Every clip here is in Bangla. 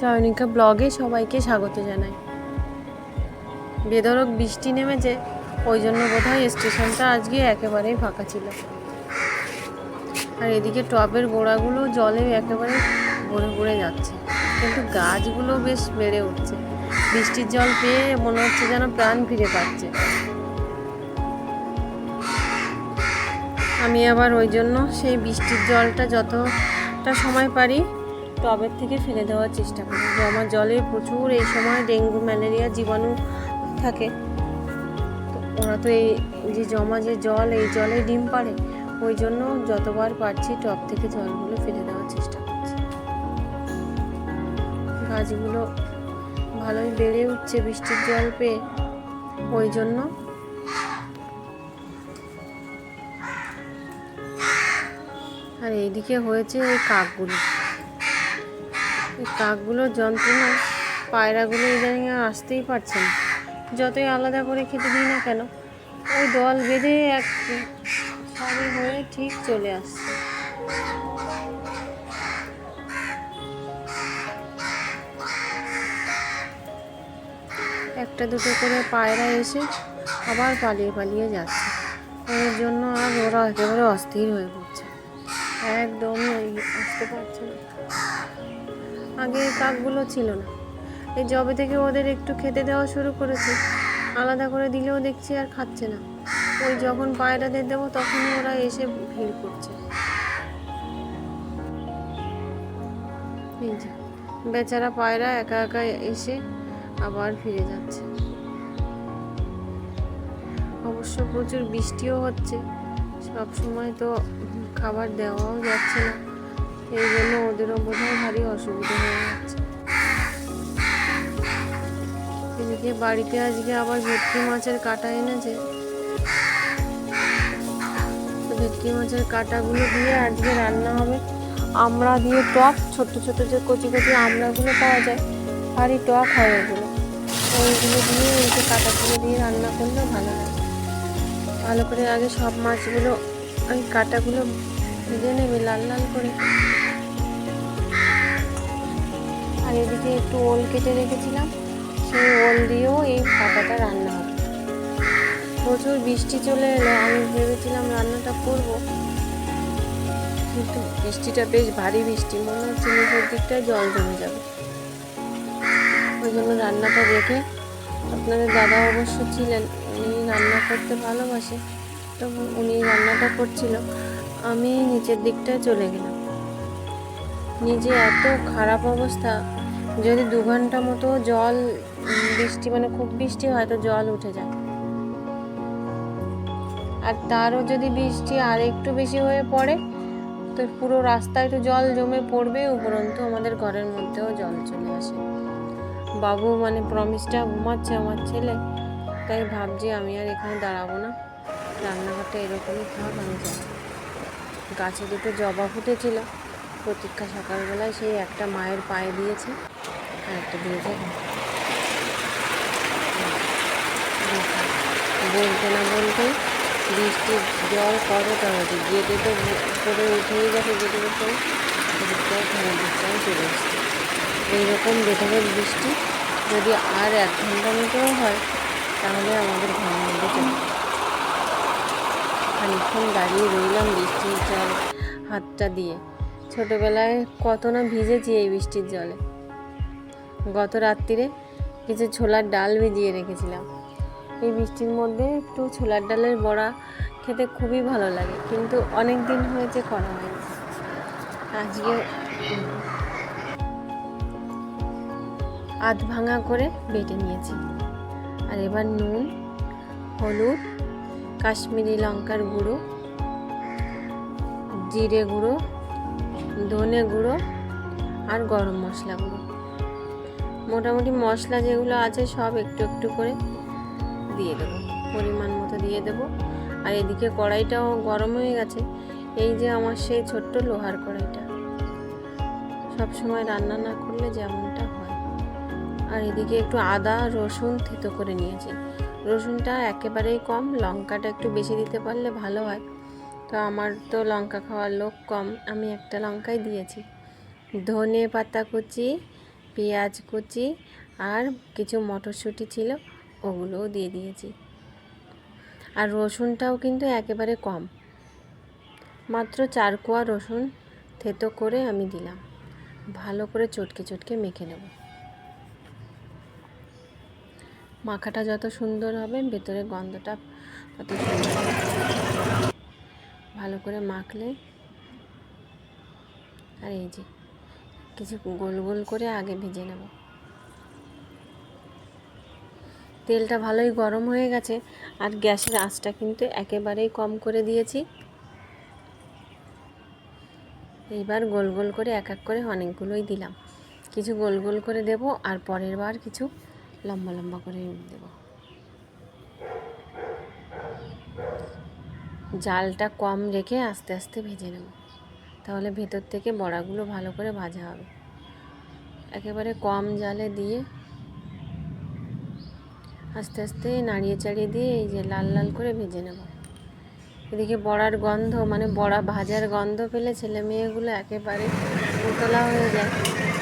চয়নিকা ব্লগে সবাইকে স্বাগত জানাই। বেদরক বৃষ্টি নেমেছে, ওই জন্য বোধহয় স্টেশনটা আজকে একেবারেই ফাঁকা ছিল। আর এদিকে টবের গোড়াগুলো জলে একেবারে ভরে ভরে যাচ্ছে, কিন্তু গাছগুলো বেশ বেড়ে উঠছে। বৃষ্টির জল পেয়ে মনে হচ্ছে যেন প্রাণ ফিরে পাচ্ছে। আমি আবার ওই জন্য সেই বৃষ্টির জলটা যতটা সময় পারি টবের থেকে ফেলে দেওয়ার চেষ্টা করি। জমা জলে প্রচুর এই সময় ডেঙ্গু, ম্যালেরিয়া জীবাণু থাকে। ওরা তো এই যে জমা যে জল, এই জলে ডিম পাড়ে, ওই জন্য যতবার পারছি টব থেকে জলগুলো ফেলে দেওয়ার চেষ্টা করছি। গাছগুলো ভালোই বেড়ে উঠছে, বৃষ্টির জল পেয়ে। ওই জন্য আর এইদিকে হয়েছে এই কাকগুলো। কাকগুলোর যন্ত্রণা, পায়রাগুলো ইদানিং আসতেই পারছে না। যতই আলাদা করে খেতে দিই না কেন, ওই দল বেঁধে এক সারি হয়ে ঠিক চলে আসছে। একটা দুটো করে পায়রা এসে আবার পালিয়ে পালিয়ে যাচ্ছে। ওর জন্য আর ওরা একেবারে অস্থির হয়ে পড়ছে। একদমই আসতে পারছে না। আগে কাকগুলো ছিল না। এই জবে থেকে ওদের একটু খেতে দেওয়া শুরু করেছে। আলাদা করে দিলেও দেখছি আর খাচ্ছে না। ওই যখন পায়রাদের দেবো তখনই ওরা এসে ভিড় করছে। বেচারা পায়রা একা একা এসে আবার ফিরে যাচ্ছে। অবশ্য প্রচুর বৃষ্টিও হচ্ছে। সব সময় তো খাবার দেওয়াও যাচ্ছে না। এই জন্য ওদেরও বোধহয় ভারী অসুবিধা হয়ে যাচ্ছে। এদিকে বাড়িতে আজকে আবার ভেটকি মাছের কাটা এনেছে। ভেটকি মাছের কাটাগুলো দিয়ে আজকে রান্না হবে। আমড়া দিয়ে টক, ছোট ছোট যে কচি কচি আমড়াগুলো পাওয়া যায়, ভারী টক হয় ওগুলো। ওইগুলো দিয়ে এই যে কাটাগুলো দিয়ে রান্না করলে ভালো লাগে ভালো করে আগে সব মাছগুলো, ওই কাটাগুলো ভেজে নেবে লাল লাল করে। আর এদিকে একটু ওল কেটে রেখেছিলাম। সেই ওল দিয়েও এই কাটাটা রান্না হবে। প্রচুর বৃষ্টি চলে এলো আমি ভেবেছিলাম রান্নাটা করব। কিন্তু বৃষ্টিটা বেশ ভারী বৃষ্টি, মনে হচ্ছে নিচের দিকটায় জল জমে যাবে। ওই জন্য রান্নাটা রেখে আপনাদের দাদা অবশ্য ছিলেন, উনি রান্না করতে ভালোবাসে। তো উনি রান্নাটা করছিল। আমি নিচের দিকটায় চলে গেলাম। নিজে এত খারাপ অবস্থা, যদি দু ঘণ্টা মতো জল, বৃষ্টি মানে খুব বৃষ্টি হয় তো জল উঠে যায়। আর তারও যদি বৃষ্টি আর একটু বেশি হয়ে পড়ে, তো পুরো রাস্তায় তো জল জমে পড়বে, উপরন্তু আমাদের ঘরের মধ্যেও জল চলে আসে। বাবু মানে প্রমিসটা ঘুমাচ্ছে আমার ছেলে, তাই ভাবছি আমি আর এখানে দাঁড়াবো না। রান্নাঘরটা এরকমই থাক, আমি যাই গাছে দুটো জবা ফুটেছিল। প্রতীক্ষা সকালবেলায় সেই একটা মায়ের পায়ে দিয়েছে আর একটা দিয়েছে। বলতে না বলতে বৃষ্টির জল কতটা হয়েছে গেটে তো করে উঠেই গেছে গেটের উপরে দিকটাও দিকটাও চলে এসছে। এইরকম বেধবের বৃষ্টি যদি আর এক ঘণ্টা মতো হয়, তাহলে আমাদের ঘরের মধ্যে চলে। খানিক্ষণ দাঁড়িয়ে রইলাম বৃষ্টির জল হাতটা দিয়ে। ছোটোবেলায় কত না ভিজেছি এই বৃষ্টির জলে। গত রাত্রিরে কিছু ছোলার ডাল ভিজিয়ে রেখেছিলাম। এই বৃষ্টির মধ্যে একটু ছোলার ডালের বড়া খেতে খুবই ভালো লাগে, কিন্তু অনেক দিন হয়েছে করা হয়নি। আজকে আধ ভাঙা করে বেটে নিয়েছি। আর এবার নুন, হলুদ কাশ্মীরি লঙ্কার গুঁড়ো, জিরে গুঁড়ো, ধনে গুঁড়ো আর গরম মশলা গুঁড়ো। মোটামুটি মশলা যেগুলো আছে সব একটু একটু করে দিয়ে দেবো, পরিমাণ মতো দিয়ে দেবো। আর এদিকে কড়াইটাও গরম হয়ে গেছে, এই যে আমার সেই ছোট্ট লোহার কড়াইটা। সব সময় রান্না না করলে যেমনটা হয়। আর এদিকে একটু আদা, রসুন থেতো করে নিয়েছি। রসুনটা একেবারেই কম, লঙ্কাটা একটু বেশি দিতে পারলে ভালো হয়। তো আমার তো লঙ্কা খাওয়ার লোক কম, আমি একটা লঙ্কাই দিয়েছি। ধনে পাতা কুচি, পেঁয়াজ কুচি আর কিছু মটরশুঁটি ছিল, ওগুলোও দিয়ে দিয়েছি। আর রসুনটাও কিন্তু একেবারে কম। মাত্র চার কোয়া রসুন থেতো করে আমি দিলাম। ভালো করে চটকে চটকে মেখে নেব। মাখাটা যত সুন্দর হবে, ভেতরে গন্ধটা তত সুন্দর ভালো করে মাখলে, আর এই যে কিছু গোল গোল করে আগে ভেজে নেব। তেলটা ভালোই গরম হয়ে গেছে, আর গ্যাসের আঁচটা কিন্তু একেবারেই কম করে দিয়েছি। এইবার গোল গোল করে এক এক করে অনেকগুলোই দিলাম। কিছু গোল গোল করে দেব, আর পরের বার কিছু লম্বা লম্বা করে দেব। জালটা কম রেখে আস্তে আস্তে ভেজে নেব। তাহলে ভেতর থেকে বড়াগুলো ভালো করে ভাজা হবে। একেবারে কম জালে দিয়ে আস্তে আস্তে নাড়িয়ে চাড়িয়ে দিয়ে এই যে লাল লাল করে ভেজে নেব। এদিকে বড়ার গন্ধ মানে বড়া ভাজার গন্ধ পেলে ছেলে মেয়েগুলো একেবারে উতলা হয়ে যায়,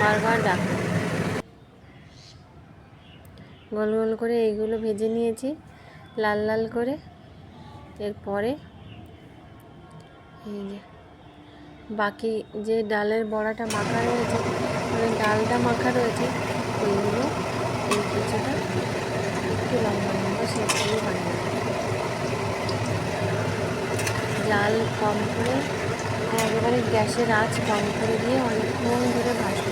বারবার ডাকে। গোল গোল করে এইগুলো ভেজে নিয়েছি, লাল লাল করে এরপরে এই যে বাকি যে ডালের বড়াটা মাখা রয়েছে মানে ডালটা মাখা রয়েছে ওইগুলো এই কিছুটা একটু লম্বা লম্বা সেগুলো বানিয়ে। জাল কম করে একেবারে গ্যাসের আঁচ কম করে দিয়ে অনেকক্ষণ ধরে ভাজতে